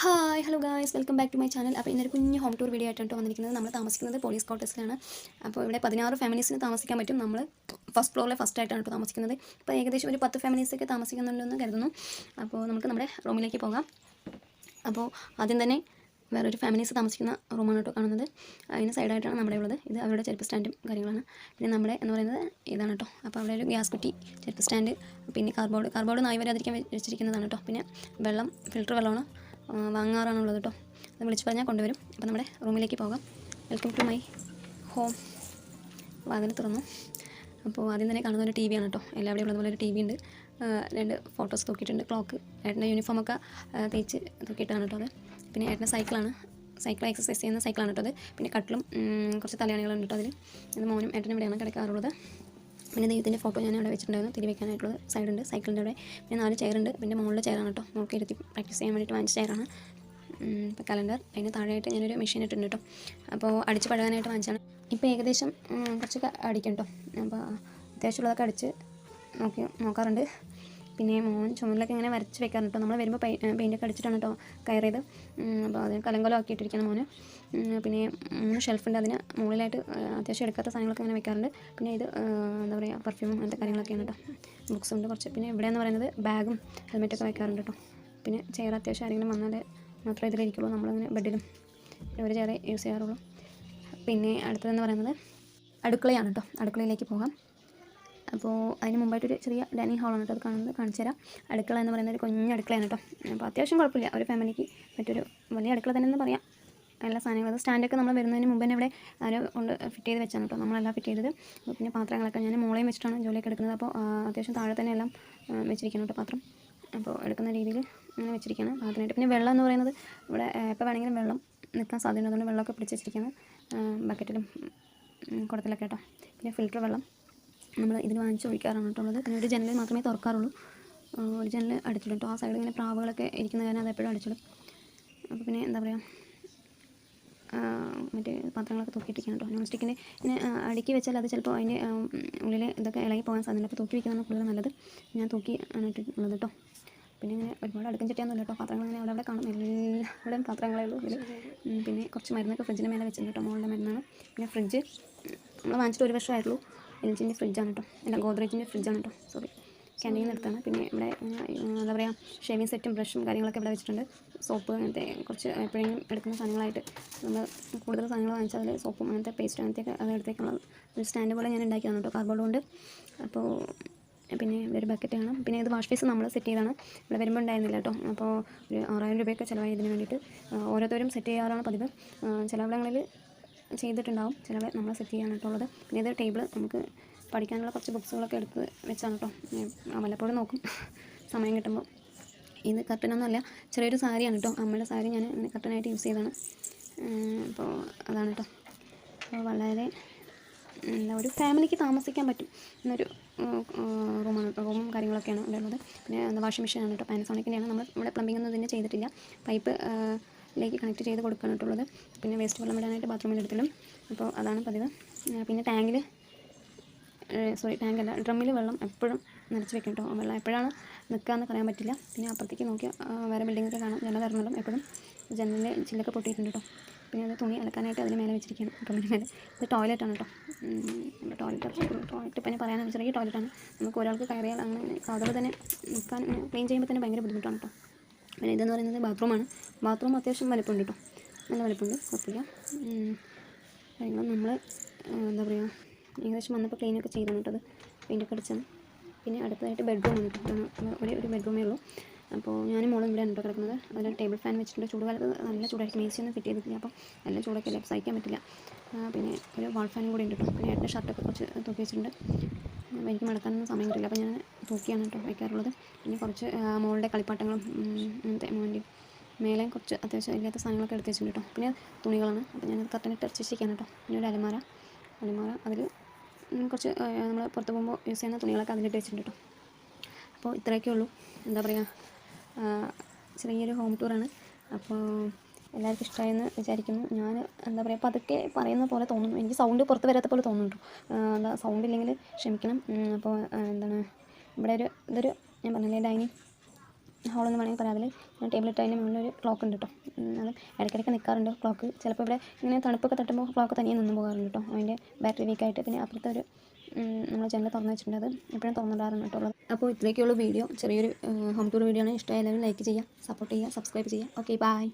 Hi hello guys welcome back to my channel അപ്പോൾ ഇന്നൊരു കുഞ്ഞ് ഹോം ടൂർ വീഡിയോ ആയിട്ടാണ് വന്നിരിക്കുന്നത്. നമ്മൾ താമസിക്കുന്നത് പോലീസ് ക്വാർട്ടേഴ്സിലാണ് അപ്പോൾ ഇവിടെ പതിനാറ് ഫാമിലീസിന് താമസിക്കാൻ പറ്റും. നമ്മൾ ഫസ്റ്റ് ഫ്ലോറിലെ ഫസ്റ്റ് ആയിട്ടാണ് ഇപ്പോൾ താമസിക്കുന്നത്. ഇപ്പോൾ ഏകദേശം ഒരു പത്ത് ഫാമിലീസൊക്കെ താമസിക്കുന്നുണ്ടെന്ന് കരുതുന്നു. അപ്പോൾ നമുക്ക് നമ്മുടെ റൂമിലേക്ക് പോകാം. അപ്പോൾ ആദ്യം തന്നെ വേറൊരു ഫാമിലീസ് താമസിക്കുന്ന റൂമാണ് കേട്ടോ കാണുന്നത്. അതിന് സൈഡായിട്ടാണ് നമ്മുടെ ഉള്ളത്. ഇത് അവരുടെ ചെരുപ്പ് സ്റ്റാൻഡും കാര്യങ്ങളാണ്. പിന്നെ നമ്മുടെ എന്ന് പറയുന്നത് ഇതാണ് കേട്ടോ. അപ്പോൾ അവിടെ ഒരു ഗ്യാസ് കുറ്റി ചെരുപ്പ് സ്റ്റാൻഡ് പിന്നെ കാർബോർഡ് കാർബോർഡ് നായി വെച്ചിരിക്കുന്നതാണ് കേട്ടോ. പിന്നെ വെള്ളം ഫിൽറ്റർ വെള്ളമാണ്. വാങ്ങാറാണുള്ളത് കേട്ടോ അത് വിളിച്ച് പറഞ്ഞാൽ കൊണ്ടുവരും. അപ്പോൾ നമ്മുടെ റൂമിലേക്ക് പോകാം. വെൽക്കം ടു മൈ ഹോം വാതിൽ തുറന്നു. അപ്പോൾ ആദ്യം തന്നെ കാണുന്ന ഒരു ടി വിയാണ് കേട്ടോ എല്ലാവരുടെയും ഉള്ളതുപോലെ ഒരു ടി വി ഉണ്ട്. രണ്ട് ഫോട്ടോസ് തൂക്കിയിട്ടുണ്ട്. ക്ലോക്ക് ഏട്ടന്റെ യൂണിഫോമൊക്കെ തേച്ച് തൂക്കിയിട്ടാണ് കേട്ടോ അത്. പിന്നെ ഏട്ടന്റെ സൈക്കിളാണ് സൈക്കിൾ എക്സസൈസ് ചെയ്യുന്ന സൈക്കിളാണ് കേട്ടോ അത്. പിന്നെ കട്ടിലും കുറച്ച് തലയാണികളുണ്ട് കേട്ടോ അതിൽ ഇത് മോനും ഏട്ടനും ഇവിടെയാണ് കിടക്കാറുള്ളത്. പിന്നെ ദൈവത്തിന്റെ ഫോട്ടോ ഞാൻ അവിടെ വെച്ചിട്ടുണ്ടായിരുന്നു. തിരി വെക്കാനായിട്ടുള്ള സൈഡുണ്ട്. സൈക്കിളിന്റെ അവിടെ പിന്നെ നാല് ചെയറുണ്ട് പിന്നെ മുകളിലെ ചെയറാണ് കേട്ടോ. നോക്കി ഇരുത്തി പ്രാക്ടീസ് ചെയ്യാൻ വേണ്ടിയിട്ട് വാങ്ങിച്ച ചെയറാണ് കലണ്ടർ അതിന് താഴെയായിട്ട് ഞാനൊരു മെഷീൻ ഇട്ടിട്ടുണ്ട് കേട്ടോ. അപ്പോൾ അടിച്ച് പഴകാനായിട്ട് വാങ്ങിച്ചാണ് ഇപ്പോൾ ഏകദേശം കുറച്ചൊക്കെ അടിക്കും കേട്ടോ. അപ്പോൾ അത്യാവശ്യമുള്ളതൊക്കെ അടിച്ച് നോക്കി നോക്കാറുണ്ട്. പിന്നെ മോൻ ചുമലിലൊക്കെ ഇങ്ങനെ വരച്ച് വെക്കാറുണ്ട് കേട്ടോ നമ്മൾ വരുമ്പോൾ പെയിന്റൊക്കെ അടിച്ചിട്ടാണ് കേട്ടോ കയറിയത്. അപ്പോൾ അതിന് കലങ്കലം ആക്കിയിട്ടിരിക്കണം മോന്. പിന്നെ മൂന്ന് ഷെൽഫുണ്ട് അതിന് മുകളിലായിട്ട് അത്യാവശ്യം എടുക്കാത്ത സാധനങ്ങളൊക്കെ ഇങ്ങനെ വെക്കാറുണ്ട്. പിന്നെ ഇത് എന്താ പറയുക പെർഫ്യൂം അങ്ങനത്തെ കാര്യങ്ങളൊക്കെയാണ് കേട്ടോ ബുക്സ് ഉണ്ട് കുറച്ച്. പിന്നെ ഇവിടെ എന്ന് പറയുന്നത് ബാഗും ഹെൽമെറ്റൊക്കെ വെക്കാറുണ്ട് കേട്ടോ പിന്നെ ചെയർ അത്യാവശ്യം ആരെങ്കിലും വന്നാൽ മാത്രമേ ഇതിലിരിക്കുള്ളൂ നമ്മളിങ്ങനെ ബെഡിലും ഒരു ചെയറേ യൂസ് ചെയ്യാറുള്ളൂ. പിന്നെ അടുത്തതെന്ന് പറയുന്നത് അടുക്കളയാണ് കേട്ടോ അടുക്കളയിലേക്ക് പോകാം. അപ്പോൾ അതിന് മുമ്പായിട്ടൊരു ചെറിയ ഡൈനിങ് ഹാളാണ് കേട്ടോ അത് കാണുന്നത്. കാണിച്ചു തരാം. അടുക്കള എന്ന് പറയുന്നത് ഒരു കുഞ്ഞ് അടുക്കളയാണ് കേട്ടോ. അപ്പോൾ അത്യാവശ്യം കുഴപ്പമില്ല. ഒരു ഫാമിലിക്ക് മറ്റൊരു വലിയ അടുക്കള തന്നെ എന്ന് പറയാം. എല്ലാ സാധനങ്ങളും അത് സ്റ്റാൻഡൊക്കെ നമ്മൾ വരുന്നതിന് മുമ്പ് തന്നെ ഇവിടെ ആരോ കൊണ്ട് ഫിറ്റ് ചെയ്ത് വെച്ചാണ് കേട്ടോ. നമ്മളെല്ലാം ഫിറ്റ് ചെയ്തത്. പിന്നെ പാത്രങ്ങളൊക്കെ ഞാൻ മോളെയും വെച്ചിട്ടാണ് ജോലിയൊക്കെ എടുക്കുന്നത്. അപ്പോൾ അത്യാവശ്യം താഴെ തന്നെ എല്ലാം വെച്ചിരിക്കണം കേട്ടോ പാത്രം. അപ്പോൾ എടുക്കുന്ന രീതിയിൽ അങ്ങനെ വെച്ചിരിക്കുകയാണ് പാത്രമായിട്ട്. പിന്നെ വെള്ളം എന്ന് പറയുന്നത് ഇവിടെ എപ്പോൾ വേണമെങ്കിലും വെള്ളം നിൽക്കാൻ സാധ്യത അതുകൊണ്ട് വെള്ളമൊക്കെ പിടിച്ച് വെച്ചിരിക്കുകയാണ്. ബക്കറ്റിലും കുടത്തിലൊക്കെ കേട്ടോ. പിന്നെ ഫിൽറ്റർ വെള്ളം. നമ്മൾ ഇതിൽ വാങ്ങിച്ച് ഒഴിക്കാറാണ് കേട്ടോ ഉള്ളത്. പിന്നെ ഒരു ജനൽ മാത്രമേ തുറക്കാറുള്ളൂ. ഒരു ജനൽ അടിച്ചിടും കേട്ടോ. ആ സൈഡിൽ ഇങ്ങനെ പ്രാവുകളൊക്കെ ഇരിക്കുന്ന കാരണം അത് എപ്പോഴും അടിച്ചിടും. അപ്പോൾ പിന്നെ എന്താ പറയുക മറ്റേ പാത്രങ്ങളൊക്കെ തൂക്കിയിട്ടിരിക്കണം കേട്ടോ. നോൺ സ്റ്റിക്കിന്റെ ഇങ്ങനെ അടുക്കി വെച്ചാൽ അത് ചിലപ്പോൾ അതിന്റെ ഉള്ളിൽ ഇതൊക്കെ ഇളകി പോകാൻ സാധ്യത അപ്പോൾ തൂക്കി വയ്ക്കുന്നതാണ് കൂടുതൽ നല്ലത്. ഞാൻ തൂക്കി ആണ് ഇട്ടിട്ടുള്ളത് കേട്ടോ. പിന്നെ ഇങ്ങനെ ഒരുപാട് അടുക്കും ചട്ടിയൊന്നുമില്ല കേട്ടോ. പാത്രങ്ങൾ ഇങ്ങനെ അവിടെ അവിടെ കാണും എല്ലാവരുടെയും പാത്രങ്ങളേ ഉള്ളൂ പിന്നെ കുറച്ച് മരുന്നൊക്കെ ഫ്രിഡ്ജിന്റെ മേലെ വെച്ചിട്ടുണ്ട് കേട്ടോ. മുകളിലെ മരുന്നാണ്. പിന്നെ ഫ്രിഡ്ജ് നമ്മൾ വാങ്ങിച്ചിട്ട് ഒരു വർഷമായിട്ടുള്ളൂ. എൽ ഫ്രിഡ്ജാണ് കേട്ടോ. അല്ല ഗോദ്രേജിന്റെ ഫ്രിഡ്ജാണ് കേട്ടോ. സോറി ക്യാന്റീനിൽ നിന്ന് എടുത്താണ്. പിന്നെ ഇവിടെ എന്താ പറയുക ഷേവിങ് സെറ്റും ബ്രഷും കാര്യങ്ങളൊക്കെ ഇവിടെ വെച്ചിട്ടുണ്ട്. സോപ്പ് അങ്ങനത്തെ കുറച്ച് എപ്പോഴെങ്കിലും എടുക്കുന്ന സാധനങ്ങളായിട്ട് നമ്മൾ കൂടുതൽ സാധനങ്ങൾ വാങ്ങിച്ചാൽ അതിൽ സോപ്പും അങ്ങനത്തെ പേസ്റ്റ് അങ്ങനത്തെയൊക്കെ അത് എടുത്തേക്കുള്ള ഒരു സ്റ്റാൻഡ് പോലെ ഞാൻ ഉണ്ടാക്കിയതാണ് കേട്ടോ കാർബോർഡ് കൊണ്ട്. അപ്പോൾ പിന്നെ ഒരു ബക്കറ്റ് കാണാം പിന്നെ ഇത് വാഷ് ഫേസ് നമ്മൾ സെറ്റ് ചെയ്താണ്. ഇവിടെ വരുമ്പോൾ ഉണ്ടായിരുന്നില്ല കേട്ടോ. അപ്പോൾ ഒരു ആറായിരം രൂപയൊക്കെ ചിലവായി ഇതിന് വേണ്ടിയിട്ട് ഓരോരുത്തരും സെറ്റ് ചെയ്യാറാണ് പതിവ്. ചിലവിടങ്ങളിൽ ചെയ്തിട്ടുണ്ടാവും. ചിലവ് നമ്മൾ സെറ്റ് ചെയ്യാൻ കേട്ടോ പിന്നെ ഇത് ടേബിൾ നമുക്ക് പഠിക്കാനുള്ള കുറച്ച് ബുക്സുകളൊക്കെ എടുത്ത് വെച്ചാണ് കേട്ടോ വല്ലപ്പോഴും നോക്കും. സമയം കിട്ടുമ്പോൾ ഇത് കർട്ടനൊന്നുമല്ല ചെറിയൊരു സാരിയാണ് കേട്ടോ അമ്മയുടെ സാരി ഞാൻ കർട്ടനായിട്ട് യൂസ് ചെയ്തതാണ്. അപ്പോൾ അതാണ് കേട്ടോ അപ്പോൾ വളരെ എന്താ ഒരു ഫാമിലിക്ക് താമസിക്കാൻ പറ്റും. എന്നൊരു റൂമാണ് റൂമും കാര്യങ്ങളൊക്കെയാണ് ഉള്ളത്. പിന്നെ വാഷിംഗ് മെഷീനാണ് കേട്ടോ പാനസോണിക്കിന്റെയാണ് നമ്മൾ ഇവിടെ പ്ലംബിംഗ് ഒന്നും ഇതിന് ചെയ്തിട്ടില്ല. പൈപ്പ് ലേക്ക് കണക്ട് ചെയ്ത് കൊടുക്കാനായിട്ടുള്ളത്. പിന്നെ വേസ്റ്റ് വെള്ളം ഇടാനായിട്ട് ബാത്റൂമിൽ എടുത്തിടും. അപ്പോൾ അതാണ് പതിവ്. പിന്നെ ടാങ്കിൽ സോറി ടാങ്കല്ല ഡ്രമ്മിൽ വെള്ളം എപ്പോഴും നിറച്ച് വെക്കും കേട്ടോ വെള്ളം എപ്പോഴാണ് നിൽക്കുകയെന്ന് പറയാൻ പറ്റില്ല. പിന്നെ അപ്പുറത്തേക്ക് നോക്കിയാൽ ആ, വേറെ ബിൽഡിങ്ങൊക്കെ കാണാം. ജനൽ തുറന്നിടും എപ്പോഴും ജനലിന്റെ ചില്ലൊക്കെ പൊട്ടിയിട്ടുണ്ട് കേട്ടോ പിന്നെ അത് തുണി അലക്കാനായിട്ട് അതിന് മേലെ വെച്ചിരിക്കുകയാണ്. ഡ്രമ്മിന് മേലെ. ഇത് ടോയ്ലറ്റാണ് കേട്ടോ ടോയ്ലറ്റ് ടോയ്ലറ്റ് പിന്നെ പറയാൻ ചെറിയ ടോയ്ലറ്റാണ് നമുക്ക് ഒരാൾക്ക് കയറിയാൽ അങ്ങനെ കഥകൾ തന്നെ നിൽക്കാൻ ക്ലീൻ ചെയ്യുമ്പോൾ തന്നെ ഭയങ്കര ബുദ്ധിമുട്ടാണ് കേട്ടോ പിന്നെ ഇതെന്ന് പറയുന്നത് ബാത്റൂമാണ്. ബാത്റൂം അത്യാവശ്യം വലിപ്പമുണ്ട് കേട്ടോ നല്ല വലിപ്പമുണ്ട് കുഴപ്പമില്ല. കാര്യങ്ങൾ നമ്മൾ എന്താ പറയുക ഏകദേശം വന്നപ്പോൾ ക്ലീനൊക്കെ ചെയ്താണ് കേട്ടത് പെയിന്റൊക്കെ അടിച്ചാണ് പിന്നെ അടുത്തതായിട്ട് ബെഡ്റൂമാണ് കേട്ടോ ഒരു ഒരു ബെഡ്റൂമേ ഉള്ളൂ. അപ്പോൾ ഞാൻ മോളും ഇവിടെയാണ് ഉണ്ടോ കിടക്കുന്നത്? അതിൽ ടേബിൾ ഫാൻ വെച്ചിട്ടുണ്ട്. ചൂടുകാലത്ത് നല്ല ചൂടായിരിക്കും. എ ഒന്നും ഫിറ്റ് ചെയ്തിട്ടില്ല അപ്പോൾ നല്ല ചൂടൊക്കെ അല്ലേ? സഹിക്കാൻ പറ്റില്ല. പിന്നെ ഒരു വാൾ ഫാനും കൂടി ഉണ്ട് കേട്ടോ പിന്നെ ഏട്ടന്റെ ഷർട്ടൊക്കെ കുറച്ച് തൂക്കി വെച്ചിട്ടുണ്ട്. എനിക്ക് മടക്കാനൊന്നും സമയം കിട്ടില്ല അപ്പോൾ ഞാൻ തൂക്കിയാണ് കേട്ടോ വയ്ക്കാറുള്ളത്. പിന്നെ കുറച്ച് മോളുടെ കളിപ്പാട്ടങ്ങളും അങ്ങനത്തെ മോന്റെ മേലെ കുറച്ച് അത്യാവശ്യം ഇല്ലാത്ത സാധനങ്ങളൊക്കെ എടുത്ത് വെച്ചിട്ടുണ്ട് കേട്ടോ പിന്നെ തുണികളാണ്. അപ്പോൾ ഞാൻ കറക്റ്റായിട്ട് ടച്ച് വെച്ചിരിക്കുകയാണ് കേട്ടോ പിന്നെ ഒരു അലമാര. അലമാര അതിൽ കുറച്ച് നമ്മൾ പുറത്ത് പോകുമ്പോൾ യൂസ് ചെയ്യുന്ന തുണികളൊക്കെ അതിലിട്ട് വെച്ചിട്ടുണ്ട് കേട്ടോ അപ്പോൾ ഇത്രയൊക്കെ ഉള്ളൂ. എന്താ പറയുക ചെറിയൊരു ഹോം ടൂറാണ് അപ്പോൾ എല്ലാവർക്കും ഇഷ്ടമായെന്ന് വിചാരിക്കുന്നു. ഞാൻ എന്താ പറയുക പതുക്കെ പറയുന്ന പോലെ തോന്നുന്നു. എനിക്ക് സൗണ്ട് പുറത്ത് വരാത്ത പോലെ തോന്നുന്നുണ്ടോ. എന്താ സൗണ്ട് ഇല്ലെങ്കിൽ ക്ഷമിക്കണം. അപ്പോൾ എന്താണ് ഇവിടെ ഒരു ഇതൊരു ഞാൻ പറഞ്ഞില്ലേ ഡൈനിങ് ഹോളെന്ന് വേണമെങ്കിൽ പറയാം അതിൽ ടേബിൾ ഇട്ട് അതിന്റെ ഒരു ക്ലോക്ക് ഉണ്ട് കേട്ടോ. അത് ഇടയ്ക്കിടയ്ക്ക് നിൽക്കാറുണ്ട് ക്ലോക്ക്. ചിലപ്പോൾ ഇവിടെ ഇങ്ങനെ തണുപ്പൊക്കെ തട്ടുമ്പോൾ ക്ലോക്ക് തനിയെ നിന്ന് പോകാറുണ്ട് കേട്ടോ. അതിന്റെ ബാറ്ററി വീക്കായിട്ട് പിന്നെ അപ്പുറത്തെ ഒരു നമ്മൾ ജനൽ തുറന്ന് വെച്ചിട്ടുണ്ട്. അത് എപ്പോഴും തുറന്നിടാറുണ്ട് കേട്ടോ അപ്പോൾ ഇത്രയൊക്കെയുള്ള വീഡിയോ. ചെറിയൊരു ഹോം ടൂർ വീഡിയോ ആണ്. ഇഷ്ടമായാലും ലൈക്ക് ചെയ്യുക സപ്പോർട്ട് ചെയ്യുക സബ്സ്ക്രൈബ് ചെയ്യുക. Okay bye